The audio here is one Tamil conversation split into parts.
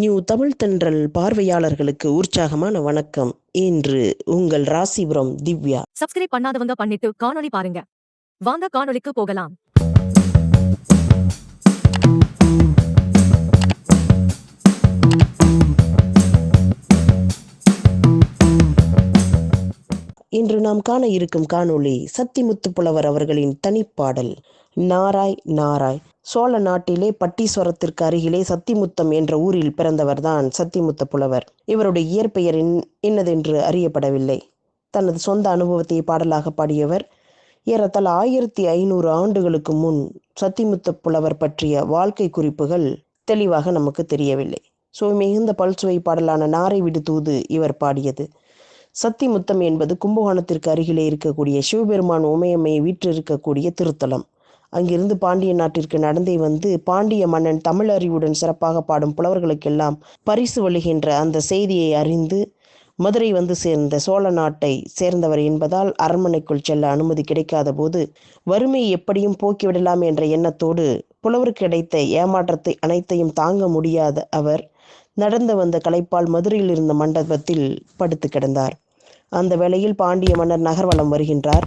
நியூ தமிழ் தென்றல் பார்வையாளர்களுக்கு உற்சாகமான வணக்கம். இன்று உங்கள் ராசிபுரம் திவ்யா. சப்ஸ்கிரைப் பண்ணாதவங்க பண்ணிட்டு காணொளி பாருங்க. வாங்க காணொளிக்கு போகலாம். இன்று நாம் காண இருக்கும் காணொளி சத்திமுத்து புலவர் அவர்களின் தனிப்பாடல். நாராய் நாராய். சோழ நாட்டிலே பட்டீஸ்வரத்திற்கு அருகிலே சத்திமுத்தம் என்ற ஊரில் பிறந்தவர்தான் சத்திமுத்த புலவர். இவருடைய இயற்பெயர் இன்- இன்னதென்று அறியப்படவில்லை. தனது சொந்த அனுபவத்தை பாடலாக பாடியவர் ஏறத்தாழ ஆயிரத்தி ஐநூறு ஆண்டுகளுக்கு முன் சத்திமுத்த புலவர் பற்றிய வாழ்க்கை குறிப்புகள் தெளிவாக நமக்கு தெரியவில்லை. ஸோ மிகுந்த பல்சுவை பாடலான நாரை விடு தூது இவர் பாடியது. சத்திமுத்தம் என்பது கும்பகோணத்திற்கு அருகிலே இருக்கக்கூடிய சிவபெருமான் உமையம்மையை வீற்றிருக்கக்கூடிய திருத்தலம். அங்கிருந்து பாண்டிய நாட்டிற்கு நடந்தே வந்து பாண்டிய மன்னன் தமிழறிவுடன் சிறப்பாக பாடும் புலவர்களுக்கெல்லாம் பரிசு வழிகின்ற அந்த செய்தியை அறிந்து மதுரை வந்து சேர்ந்த சோழ நாட்டை சேர்ந்தவர் என்பதால் அரண்மனைக்குள் செல்ல அனுமதி கிடைக்காத போது வறுமையை எப்படியும் போக்கிவிடலாம் என்ற எண்ணத்தோடு புலவருக்கு கிடைத்த ஏமாற்றத்தை அனைத்தையும் தாங்க முடியாத அவர் நடந்து வந்த களைப்பால் மதுரையில் இருந்த மண்டபத்தில் படுத்து கிடந்தார். அந்த வேளையில் பாண்டிய மன்னர் நகர்வலம் வருகின்றார்.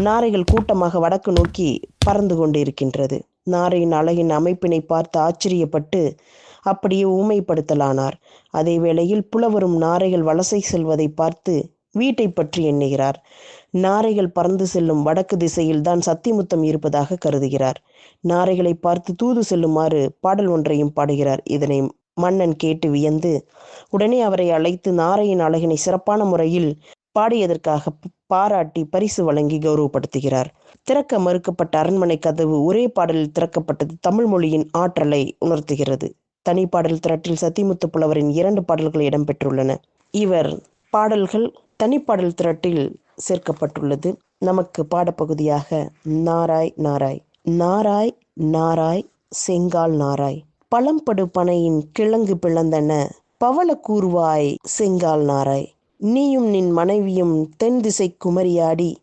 நாரைகள் கூட்டமாக வடக்கு நோக்கி பறந்து கொண்டிருக்கின்றது. நாரையின் அழகின் அமைப்பினை பார்த்து ஆச்சரியப்பட்டு அப்படியே ஊமைப்படுத்தலானார். அதே வேளையில் புலவரும் நாரைகள் வலசை செல்வதை பார்த்து வீட்டை பற்றி எண்ணுகிறார். நாரைகள் பறந்து செல்லும் வடக்கு திசையில் தான் சத்திமுத்தம் இருப்பதாக கருதுகிறார். நாரைகளை பார்த்து தூது செல்லுமாறு பாடல் ஒன்றையும் பாடுகிறார். இதனை மன்னன் கேட்டு வியந்து உடனே அவரை அழைத்து நாரையின் அழகினை சிறப்பான முறையில் பாடியதற்காக பாராட்டி பரிசு வழங்கி கௌரவப்படுத்துகிறார். திறக்க மறுக்கப்பட்ட அரண்மனை கதவு ஒரே பாடலில் திறக்கப்பட்டது தமிழ் மொழியின் ஆற்றலை உணர்த்துகிறது. தனிப்பாடல் திரட்டில் சத்திமுத்து புலவரின் இரண்டு பாடல்கள் இடம்பெற்றுள்ளன. இவர் பாடல்கள் தனிப்பாடல் திரட்டில் சேர்க்கப்பட்டுள்ளது. நமக்கு பாடப்பகுதியாக நாராய் நாராய் நாராய் நாராய் செங்கால் நாராய். பழம்படு பனையின் கிழங்கு பிளந்தன பவள கூறுவாய் செங்கால் நாராய். நீயும் நின் மனைவியும் தென் திசை குமரியாடி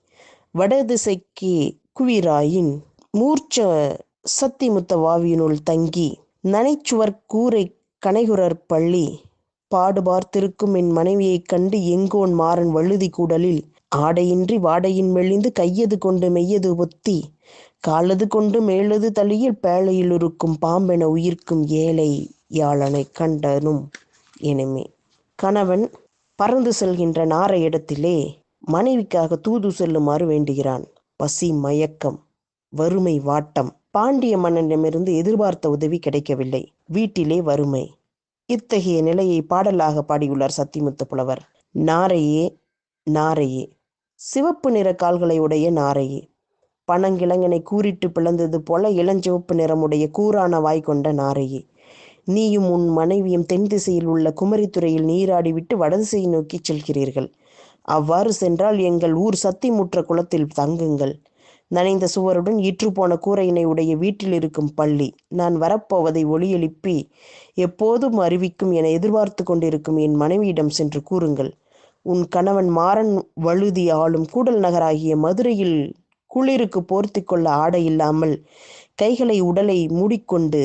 வடதிசைக்கு குவிராயின் மூர்ச்ச சத்திமுத்த வாவியினுள் தங்கி நனைச்சுவர் கூரை கனைகுரர் பள்ளி பாடுபார்த்திருக்கும் என் மனைவியைக் கண்டு எங்கோன் மாறன் வழுதி கூடலில் ஆடையின்றி வாடையின் மெலிந்து கையது கொண்டு மெய்யது ஒத்தி காலது கொண்டு மேலது தலியில் பேழையில் இருக்கும் பாம்பென உயிர்க்கும் ஏழை யாழனை கண்டனும். இனிமே கணவன் பறந்து செல்கின்ற நார இடத்திலே மனைவிக்காக தூது செல்லுமாறு வேண்டுகிறான். பசி மயக்கம் வறுமை வாட்டம். பாண்டிய மன்னனிடமிருந்து எதிர்பார்த்த உதவி கிடைக்கவில்லை. வீட்டிலே வறுமை. இத்தகைய நிலையை பாடலாக பாடியுள்ளார் சத்திமுத்து புலவர். நாரையே நாரையே. சிவப்பு நிற கால்களை உடைய நாரையே. பனங்கிழங்கனை கூறிட்டு பிளந்தது போல இளஞ்சிவப்பு நிறமுடைய கூரான வாய் கொண்ட நாரையே. நீயும் உன் மனைவியும் தென் திசையில் உள்ள குமரித்துறையில் நீராடிவிட்டு வடதிசையை நோக்கி செல்கிறீர்கள். அவ்வாறு சென்றால் எங்கள் ஊர் சத்திமுற்ற குளத்தில் தங்குங்கள். நனைந்த சுவருடன் இற்றுப்போன கூரையினை உடைய வீட்டில் இருக்கும் பள்ளி. நான் வரப்போவதை ஒளியெழுப்பி எப்போதும் அறிவிக்கும் என எதிர்பார்த்து கொண்டிருக்கும் என் மனைவியிடம் சென்று கூறுங்கள். உன் கணவன் மாறன் வழுதி ஆளும் கூடல் நகராகிய மதுரையில் குளிருக்கு போர்த்தி கொள்ள ஆடை இல்லாமல் கைகளை உடலை மூடிக்கொண்டு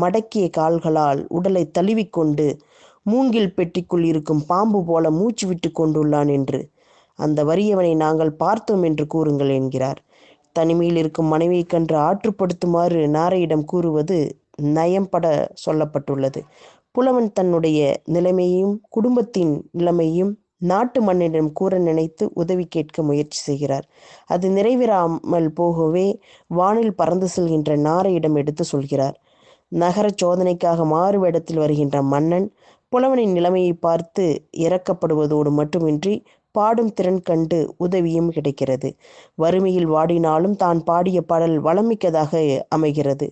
மடக்கிய கால்களால் உடலை தழுவிக்கொண்டு மூங்கில் பெட்டிக்குள் இருக்கும் பாம்பு போல மூச்சு விட்டு கொண்டுள்ளான் என்று. அந்த வறியவனை நாங்கள் பார்த்தோம் என்று கூறுங்கள் என்கிறார். தனிமையில் இருக்கும் மனைவியைக் கன்று ஆற்றுப்படுத்துமாறு நாரையிடம் கூறுவது நயம்பட சொல்லப்பட்டுள்ளது. புலவன் தன்னுடைய நிலைமையையும் குடும்பத்தின் நிலைமையும் நாட்டு மன்னனிடம் கூற நினைத்து உதவி கேட்க முயற்சி செய்கிறார். அது நிறைவேறாமல் போகவே வானில் பறந்து செல்கின்ற நாரையிடம் எடுத்து சொல்கிறார். நகர சோதனைக்காக மாறுவேடத்தில் வருகின்ற மன்னன் புலவனின் நிலைமையை பார்த்து இறக்கப்படுவதோடு மட்டுமின்றி பாடும் திறன் கண்டு உதவியும் கிடைக்கிறது. வறுமையில் வாடினாலும் தான் பாடிய பாடல் வளமிக்கதாக அமைகிறது.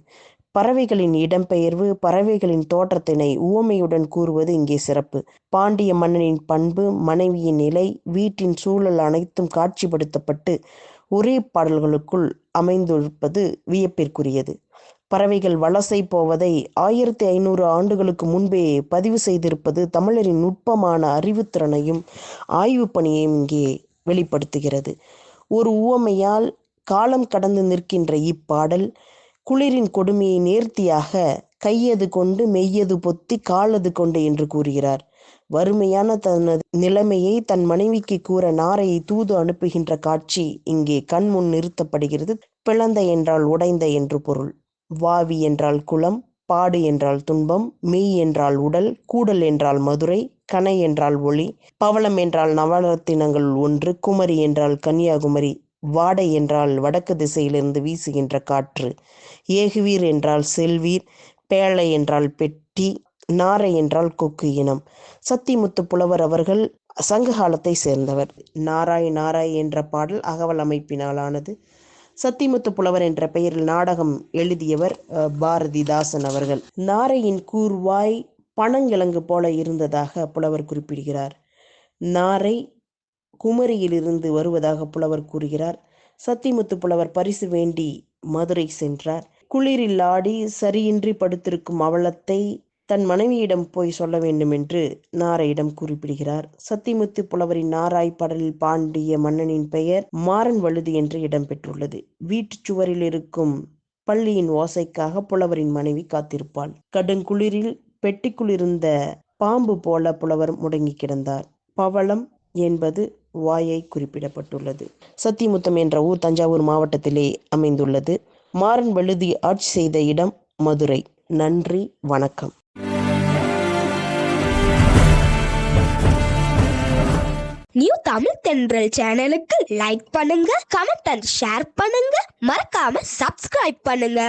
பறவைகளின் இடம்பெயர்வு பறவைகளின் தோற்றத்தினை உவமையுடன் கூறுவது இங்கே சிறப்பு. பாண்டிய மன்னனின் பண்பு மனைவியின் நிலை வீட்டின் சூழல் அனைத்தும் காட்சிப்படுத்தப்பட்டு ஒரே பாடல்களுக்குள் அமைந்திருப்பது வியப்பிற்குரியது. பறவைகள் வலசை போவதை ஆயிரத்தி ஐநூறு ஆண்டுகளுக்கு முன்பே பதிவு செய்திருப்பது தமிழரின் நுட்பமான அறிவுத்திறனையும் ஆய்வு பணியையும் இங்கே வெளிப்படுத்துகிறது. ஒரு உவமையால் காலம் கடந்து நிற்கின்ற இப்பாடல் குளிரின் கொடுமையை நேர்த்தியாக கையது கொண்டு மெய்யது பொத்தி காலது கொண்டு என்று கூறுகிறார். வறுமையான தனது நிலைமையை தன் மனைவிக்கு கூற நாரையை தூது அனுப்புகின்ற காட்சி இங்கே கண் முன் நிறுத்தப்படுகிறது. பிளந்த என்றால் உடைந்த என்று பொருள். வாவி என்றால் குளம் பாடு என்றால் துன்பம் மெய் என்றால் உடல் கூடல் என்றால் மதுரை கனை என்றால் ஒளி பவளம் என்றால் நவரத்தினங்கள் ஒன்று குமரி என்றால் கன்னியாகுமரி வாடை என்றால் வடக்கு திசையிலிருந்து வீசுகின்ற காற்று ஏகுவீர் என்றால் செல்வீர் பேழை என்றால் பெட்டி நாரை என்றால் கொக்கு இனம். சத்திமுத்து புலவர் அவர்கள் சங்க காலத்தை சேர்ந்தவர். நாராய் நாராய் என்ற பாடல் அகவல் அமைப்பினாலானது. சத்திமுத்து புலவர் என்ற பெயரில் நாடகம் எழுதியவர் பாரதிதாசன் அவர்கள். நாரையின் கூர்வாய் பனங்கிழங்கு போல இருந்ததாக புலவர் குறிப்பிடுகிறார். நாரை குமரியிலிருந்து வருவதாக புலவர் கூறுகிறார். சத்திமுத்து புலவர் பரிசு வேண்டி மதுரை சென்றார். குளிரில் ஆடி சரியின்றி படுத்திருக்கும் அவலத்தை தன் மனைவியிடம் போய் சொல்ல வேண்டும் என்று நாரையிடம் குறிப்பிடுகிறார். சத்திமுத்து புலவரின் நாராய் பாடலில் பாண்டிய மன்னனின் பெயர் மாறன் வழுதி என்று இடம்பெற்றுள்ளது வீட்டுச் சுவரில் இருக்கும் பள்ளியின் ஓசைக்காக புலவரின் மனைவி காத்திருப்பாள். கடுங்குளிரில் பெட்டிக்குள் இருந்த பாம்பு போல புலவர் முடங்கி கிடந்தார். பவளம் என்பது வாயை குறிப்பிடப்பட்டுள்ளது. சத்திமுத்தம் என்ற ஊர் தஞ்சாவூர் மாவட்டத்திலே அமைந்துள்ளது. மாறன் வழுதி ஆட்சி செய்த இடம் மதுரை. நன்றி வணக்கம். நியூ தமிழ் தென்றல் சேனலுக்கு லைக் பண்ணுங்க கமெண்ட் அண்ட் ஷேர் பண்ணுங்க. மறக்காம சப்ஸ்கிரைப் பண்ணுங்க.